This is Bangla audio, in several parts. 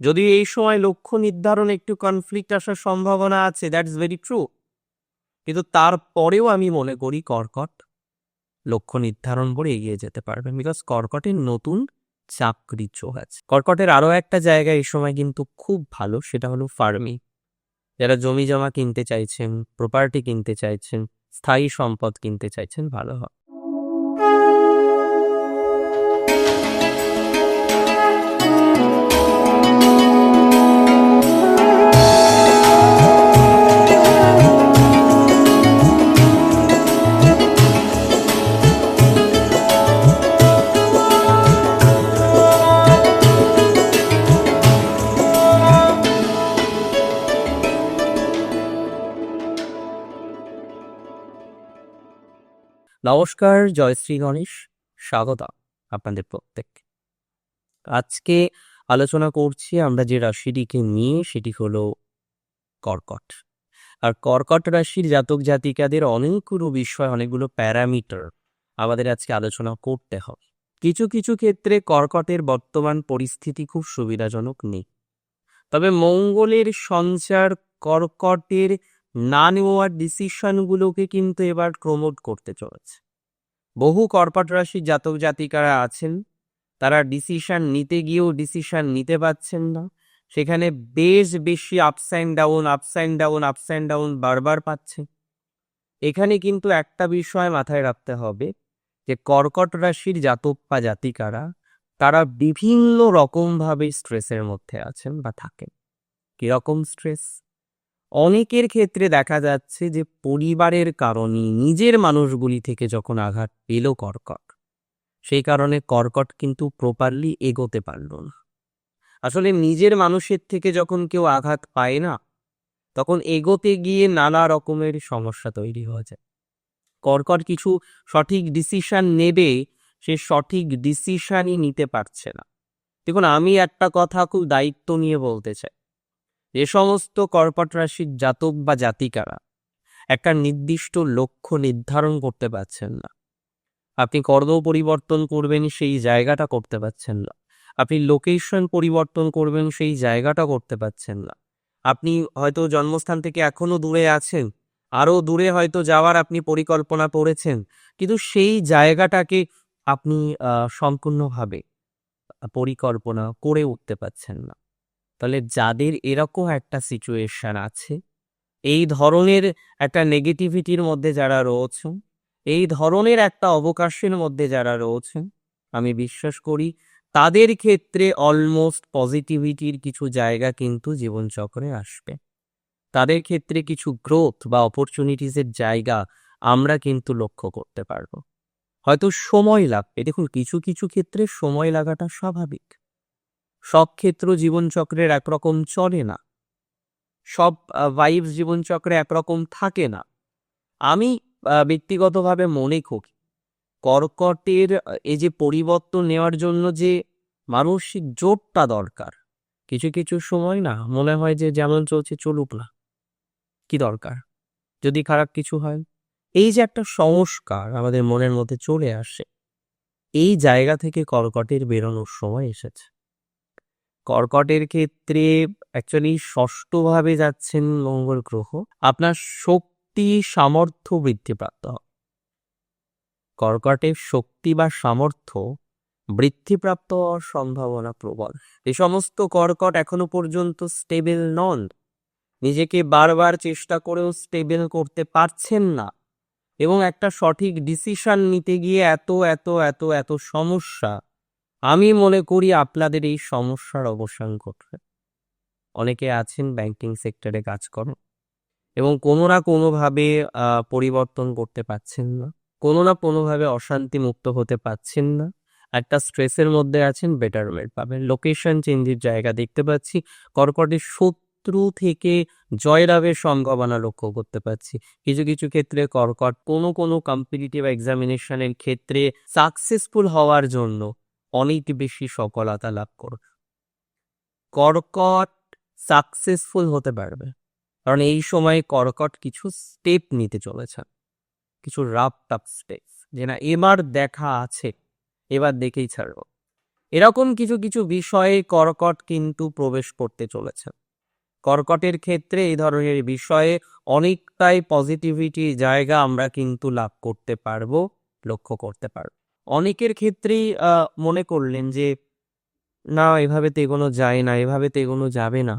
যদি এই সময় লক্ষ্য নির্ধারণ একটু কনফ্লিক্ট আসার সম্ভাবনা আছে দ্যাটস ভেরি ট্রু কিন্তু তারপরেও আমি মনে করি কর্কট লক্ষ্য নির্ধারণ করে এগিয়ে যেতে পারবেন বিকজ কর্কটের নতুন চাকরি চোখ আছে কর্কটের আরও একটা জায়গা এই সময় কিন্তু খুব ভালো, সেটা হলো ফার্মিং। যারা জমি জমা কিনতে চাইছেন প্রপার্টি কিনতে চাইছেন, স্থায়ী সম্পদ কিনতে চাইছেন, ভালো হবে। নমস্কার জয়শ্রী গণেশ। স্বাগত আপনাদের প্রত্যেক। আজকে আলোচনা করছি আমরা যে রাশিটিকে নিয়ে, সেটি হলো কর্কট। আর কর্কট রাশির জাতক জাতিকাদের অনেকগুলো বিষয়, অনেকগুলো প্যারামিটার আমাদের আজকে আলোচনা করতে হবে। কিছু কিছু ক্ষেত্রে কর্কটের বর্তমান পরিস্থিতি খুব সুবিধাজনক নেই। তবে মঙ্গলের সঞ্চার কর্কটের না নেওয়ার ডিসিশনগুলোকে কিন্তু এবার প্রমোট করতে চলেছে। বহু কর্কট রাশির জাতক জাতিকারা আছেন, তারা ডিসিশন নিতে গিয়েও ডিসিশন নিতে পারছেন না। সেখানে বেশ বেশি ups and down ups and down ups and down বারবার পাচ্ছে। এখানে কিন্তু একটা বিষয় মাথায় রাখতে হবে যে, কর্কট রাশির জাতক বা জাতিকারা, তারা বিভিন্ন রকমভাবে স্ট্রেসের মধ্যে আছেন বা থাকেন। কীরকম স্ট্রেস অনেকের ক্ষেত্রে দেখা যাচ্ছে যে পরিবারের কারণে নিজের মানুষগুলি থেকে যখন আঘাত পেল কর্কট, সেই কারণে কর্কট কিন্তু প্রপারলি এগোতে পারল না। আসলে নিজের মানুষের থেকে যখন কেউ আঘাত পায় না, তখন এগোতে গিয়ে নানা রকমের সমস্যা তৈরি হয়ে যায়। কর্কট কিছু সঠিক ডিসিশন নেবে, সে সঠিক ডিসিশনই নিতে পারছে না। দেখুন, আমি একটা কথা খুব দায়িত্ব নিয়ে বলতে চাই। যে সমস্ত কর্কট রাশির জাতক বা জাতিকারা একটা নির্দিষ্ট লক্ষ্য নির্ধারণ করতে পারছেন না। আপনি কর্ম পরিবর্তন করবেন, সেই জায়গাটা করতে পারছেন না। আপনি লোকেশন পরিবর্তন করবেন, সেই জায়গাটা করতে পারছেন না। আপনি হয়তো জন্মস্থান থেকে এখনও দূরে আছেন আরও দূরে হয়তো যাওয়ার আপনি পরিকল্পনা করেছেন, কিন্তু সেই জায়গাটাকে আপনি সম্পূর্ণভাবে পরিকল্পনা করে উঠতে পারছেন না। তাহলে যাদের এরকম একটা সিচুয়েশন আছে, এই ধরনের একটা নেগেটিভিটির মধ্যে যারা রয়েছেন, এই ধরনের একটা অবকাশের মধ্যে যারা রয়েছেন, আমি বিশ্বাস করি তাদের ক্ষেত্রে অলমোস্ট পজিটিভিটির কিছু জায়গা কিন্তু জীবনচক্রে আসবে। তাদের ক্ষেত্রে কিছু গ্রোথ বা অপরচুনিটিসের জায়গা আমরা কিন্তু লক্ষ্য করতে পারব। হয়তো সময় লাগবে। দেখুন, কিছু কিছু ক্ষেত্রে সময় লাগাটা স্বাভাবিক। সব ক্ষেত্র জীবনচক্রের একরকম চলে না। সব ভাইবস জীবনচক্রে একরকম থাকে না। আমি ব্যক্তিগতভাবে মনে করি, কর্কটের এই যে পরিবর্তন নেওয়ার জন্য যে মানসিক জোরটা দরকার, কিছু কিছু সময় না মনে হয় যে যেমন চলছে চলুক না। কি দরকার? যদি খারাপ কিছু হয়, এই যে একটা সংস্কার আমাদের মনের মধ্যে চলে আসে, এই জায়গা থেকে কর্কটের বেরোনোর সময় এসেছে। কর্কটের ক্ষেত্রে অ্যাকচুয়ালি ষষ্ঠভাবে যাচ্ছেন মঙ্গল গ্রহ। আপনার শক্তি সামর্থ্য বৃদ্ধিপ্রাপ্ত। হবে কর্কটের শক্তি বা সামর্থ্য বৃদ্ধিপ্রাপ্ত হওয়ার সম্ভাবনা প্রবল। এই সমস্ত কর্কট এখনও পর্যন্ত স্টেবল নন। নিজেকে বারবার চেষ্টা করেও স্টেবল করতে পারছেন না। এবং একটা সঠিক ডিসিশন নিতে গিয়ে এত এত এত এত সমস্যা আমি মনে করি আপনাদের এই সমস্যার অবসান ঘটবে। অনেকে আছেন ব্যাংকিং সেক্টরে কাজ করেন এবং কোনো না কোনোভাবে পরিবর্তন করতে পারছেন না। কোনো না কোনোভাবে অশান্তি মুক্ত হতে পারছেন না। একটা স্ট্রেসের মধ্যে আছেন বেটারমেন্ট পাবেন। লোকেশন চেঞ্জের জায়গা দেখতে পাচ্ছি, কর্কটের শত্রু থেকে জয়লাভের সম্ভাবনা লক্ষ্য করতে পারছি। কিছু কিছু ক্ষেত্রে কর্কট কোনো কোনো কম্পিটিটিভ এক্সামিনেশনের ক্ষেত্রে সাকসেসফুল হওয়ার জন্য অনেক বেশি সফলতা লাভ করবে। কর্কট সাকসেসফুল হতে পারবে। কারণ এই সময় কর্কট কিছু স্টেপ নিতে চলেছে। কিছু রাফ টাফ স্টেপ যে না, এবার দেখা আছে, এবার দেখেই ছাড়ব। এরকম কিছু কিছু বিষয়ে কর্কট কিন্তু প্রবেশ করতে চলেছে। কর্কটের ক্ষেত্রে এই ধরনের বিষয়ে অনেকটাই পজিটিভিটি জায়গা আমরা কিন্তু লাভ করতে পারব, লক্ষ্য করতে পারব। অনেকের ক্ষেত্রেই মনে করলেন যে, না, এভাবে তো এগোনো যায় না, এভাবে তো এগোনো যাবে না।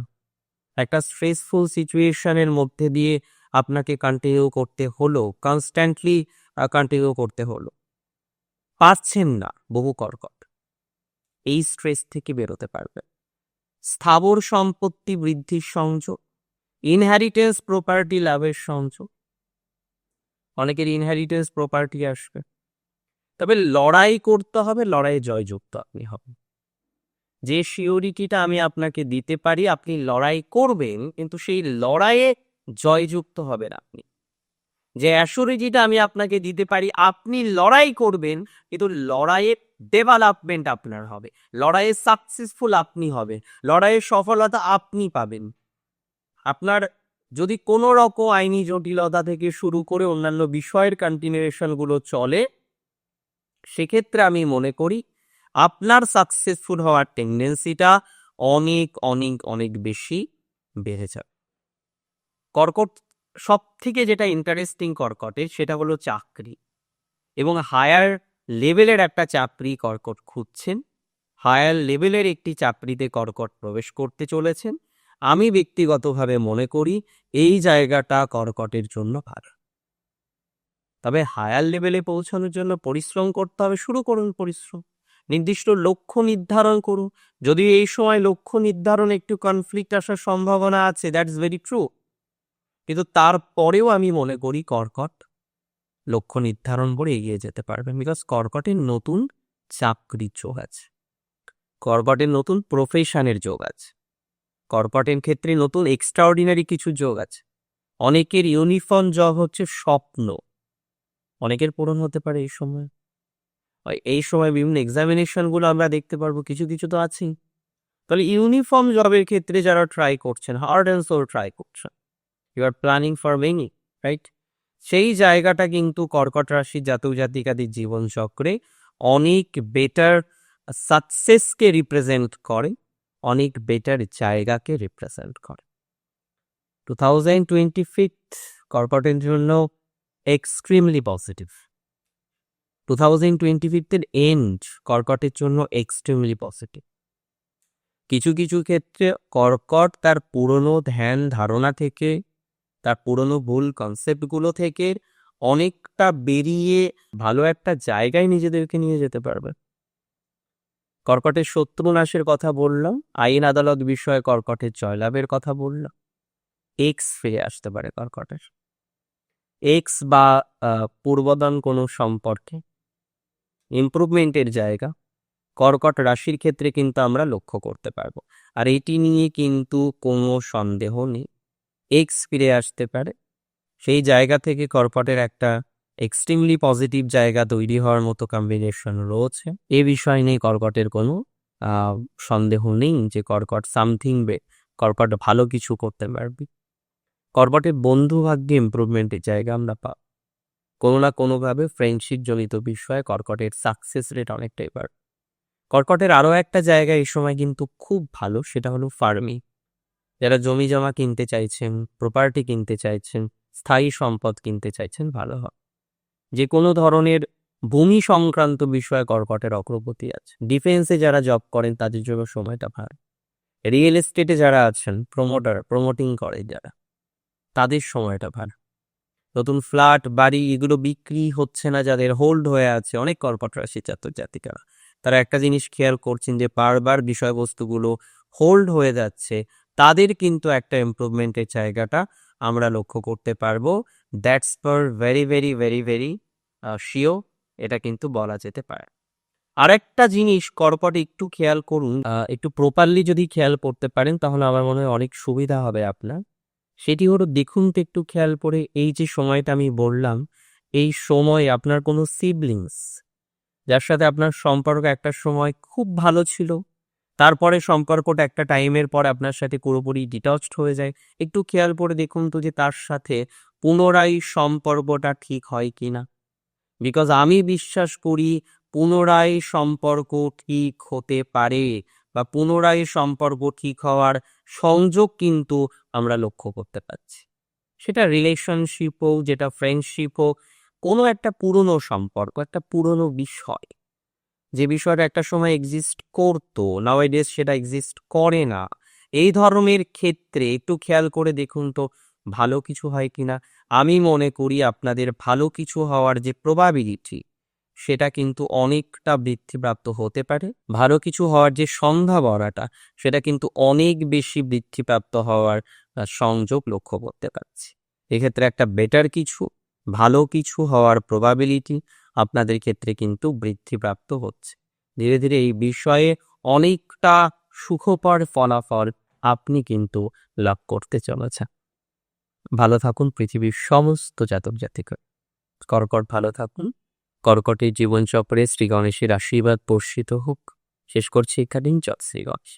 একটা স্ট্রেসফুল সিচুয়েশনের মধ্যে দিয়ে আপনাকে কন্টিনিউ করতে হলো কনস্ট্যান্টলি কন্টিনিউ করতে হলো। পারছেন না, বহু কর্কট। এই স্ট্রেস থেকে বেরোতে পারবে স্থাবর সম্পত্তি বৃদ্ধির সংযোগ ইনহেরিটেন্স প্রপার্টি লাভের সংযোগ। অনেকের ইনহেরিটেন্স প্রপার্টি আসবে। তবে লড়াই করতে হবে, লড়াইয়ে জয়যুক্ত আপনি হবেন। যে সিওরিটিটা আমি আপনাকে দিতে পারি, আপনি লড়াই করবেন, কিন্তু সেই লড়াইয়ে জয়যুক্ত হবেন আপনি। যে অ্যাসুরিটিটা আমি আপনাকে দিতে পারি, আপনি লড়াই করবেন, কিন্তু লড়াইয়ে ডেভেলপমেন্ট আপনার হবে। লড়াইয়ে সাকসেসফুল আপনি হবে লড়াইয়ের সফলতা আপনি পাবেন। আপনার যদি কোনো রকম আইনি জটিলতা থেকে শুরু করে অন্যান্য বিষয়ের কন্টিনিউশনগুলো চলে সেক্ষেত্রে আমি মনে করি, আপনার সাকসেসফুল হওয়ার টেন্ডেন্সিটা অনেক অনেক অনেক বেশি বেড়ে যাবে। কর্কট সব থেকে যেটা ইন্টারেস্টিং কর্কটের সেটা হলো চাকরি। এবং হায়ার লেভেলের একটা চাকরি কর্কট খুঁজছেন হায়ার লেভেলের একটি চাকরিতে কর্কট প্রবেশ করতে চলেছেন। আমি ব্যক্তিগতভাবে মনে করি, এই জায়গাটা কর্কটের জন্য ভালো। তবে হায়ার লেভেলে পৌঁছানোর জন্য পরিশ্রম করতে হবে। শুরু করুন পরিশ্রম। নির্দিষ্ট লক্ষ্য নির্ধারণ করুন। যদি এই সময় লক্ষ্য নির্ধারণ একটু কনফ্লিক্ট আসার সম্ভাবনা আছে দ্যাটস ভেরি ট্রু কিন্তু তারপরেও আমি মনে করি কর্কট লক্ষ্য নির্ধারণ করে এগিয়ে যেতে পারবেন বিকজ কর্কটের নতুন চাকরির যোগ আছে। কর্কটের নতুন প্রফেশনের যোগ আছে। কর্কটের ক্ষেত্রে নতুন এক্সট্রাঅর্ডিনারি কিছু যোগ আছে। অনেকের ইউনিফর্ম জব হচ্ছে স্বপ্ন। অনেকের পূরণ হতে পারে এই সময়। এই সময় বিভিন্ন এক্সামিনেশনগুলো আমরা দেখতে পারব, কিছু কিছু তো আছেই। তাহলে ইউনিফর্ম জবের ক্ষেত্রে যারা ট্রাই করছেন হার্ড অ্যান্ড সোল ট্রাই করছেন you are planning for many right সেই জায়গাটা কিন্তু কর্কট রাশি জাতক জাতিকাদের জীবনচক্রে অনেক বেটার সাকসেসকে রিপ্রেজেন্ট করে, অনেক বেটার জায়গাকে রিপ্রেজেন্ট করে। টু থাউজেন্ড টোয়েন্টি ফিফথ কর্কটের জন্য extremely positive two thousand twenty ফিফথের end কর্কটের জন্য এক্সট্রিমলি পজিটিভ কিছু কিছু ক্ষেত্রে কর্কট তার পুরনো ধ্যান ধারণা থেকে, তার পুরনো ভুল কনসেপ্টগুলো থেকে অনেকটা বেরিয়ে ভালো একটা জায়গায় নিজেদেরকে নিয়ে যেতে পারবে। কর্কটের শত্রু নাশের কথা বললাম, আইন আদালত বিষয়ে কর্কটের জয়লাভের কথা বললাম। এক্স ফিরে আসতে পারে কর্কটের। এক্স বা পূর্বদান কোনো সম্পর্কে? ইমপ্রুভমেন্টের জায়গা? কর্কট রাশির ক্ষেত্রে কিন্তু আমরা লক্ষ্য করতে পারব। আর এটি নিয়ে কিন্তু কোনো সন্দেহ নেই। এক্স ফিরে আসতে পারে। সেই জায়গা থেকে কর্কটের একটা এক্সট্রিমলি পজিটিভ জায়গা তৈরি হওয়ার মতো কম্বিনেশন রয়েছে। এ বিষয় নিয়ে কর্কটের কোনো সন্দেহ নেই যে কর্কট সামথিং বে, কর্কট ভালো কিছু করতে পারবে। কর্কটের বন্ধু ভাগ্যে ইমপ্রুভমেন্টের জায়গা আমরা পাব। কোনো না কোনোভাবে ফ্রেন্ডশিপ জনিত বিষয়ে কর্কটের সাকসেস রেট অনেকটাই বাড়বে। কর্কটের আরও একটা জায়গা এই সময় কিন্তু খুব ভালো, সেটা হলো ফার্মিং যারা জমি জমা কিনতে চাইছেন প্রপার্টি কিনতে চাইছেন, স্থায়ী সম্পদ কিনতে চাইছেন, ভালো হয় যে কোনো ধরনের ভূমি সংক্রান্ত বিষয়ে কর্কটের অগ্রগতি আছে। ডিফেন্সে যারা জব করেন, তাদের জন্য সময়টা ভালো। রিয়েল এস্টেটে যারা আছেন প্রমোটার প্রমোটিং করে যারা। তাদের সময়টা ভার। নতুন ফ্ল্যাট, বাড়ি এগুলো বিক্রি হচ্ছে না যাদের, হোল্ড হয়ে আছে অনেক কর্কট রাশি জাতক জাতিকারা তারা একটা জিনিস খেয়াল করছেন যে বারবার বিষয়বস্তুগুলো হোল্ড হয়ে যাচ্ছে, তাদের কিন্তু একটা ইমপ্রুভমেন্টের জায়গাটা আমরা লক্ষ্য করতে পারব। That's for very very very very sure এটা কিন্তু বলা যেতে পারে। আরেকটা জিনিস কর্কট একটু খেয়াল করুন একটু প্রপারলি যদি খেয়াল করতে পারেন তাহলে আমার মনে হয় অনেক সুবিধা হবে আপনার। সেটি হলো দেখুন তো একটু খেয়াল করে এই যে সময়টা আমি বললাম, এই সময় আপনার কোনো সিবলিংস যার সাথে আপনার সম্পর্ক একটা সময় খুব ভালো ছিল, তারপরে সম্পর্কটা একটা টাইমের পর আপনার সাথে পুরোপুরি ডিটাচড হয়ে যায়। একটু খেয়াল করে দেখুন তো যে তার সাথে পুনরায় সম্পর্কটা ঠিক হয় কি না। বিকজ আমি বিশ্বাস করি পুনরায় সম্পর্ক ঠিক হতে পারে। বা পুনরায় সম্পর্ক ঠিক হওয়ার সংযোগ কিন্তু আমরা লক্ষ্য করতে পারছি। সেটা রিলেশনশিপ হোক যেটা ফ্রেন্ডশিপ হোক কোনো একটা পুরনো সম্পর্ক, একটা পুরনো বিষয়। যে বিষয়টা একটা সময় এক্সিস্ট করতো নাওয়াইডেজ সেটা এক্সিস্ট করে না। এই ধরনের ক্ষেত্রে একটু খেয়াল করে দেখুন তো, ভালো কিছু হয় কিনা? আমি মনে করি আপনাদের ভালো কিছু হওয়ার যে প্রবাবিলিটি সেটা কিন্তু অনেকটা বৃদ্ধিপ্রাপ্ত হতে পারে। ভালো কিছু হওয়ার যে সম্ভাবনাটা সেটা কিন্তু অনেক বেশি বৃদ্ধিপ্রাপ্ত হওয়ার সংযোগ লক্ষ্য করতে পারছি। এক্ষেত্রে একটা বেটার কিছু, ভালো কিছু হওয়ার প্রবাবিলিটি আপনাদের ক্ষেত্রে কিন্তু বৃদ্ধিপ্রাপ্ত হচ্ছে। ধীরে ধীরে এই বিষয়ে অনেকটা সুখকর ফলাফল আপনি কিন্তু লাভ করতে চলেছেন। ভালো থাকুন পৃথিবীর সমস্ত জাতক জাতিকা কর্কট ভালো থাকুন। কর্কটের জীবনচক্রে শ্রী গণেশের আশীর্বাদ বর্ষিত হোক। শেষ করছি এখানেই। জয় শ্রী গণেশ।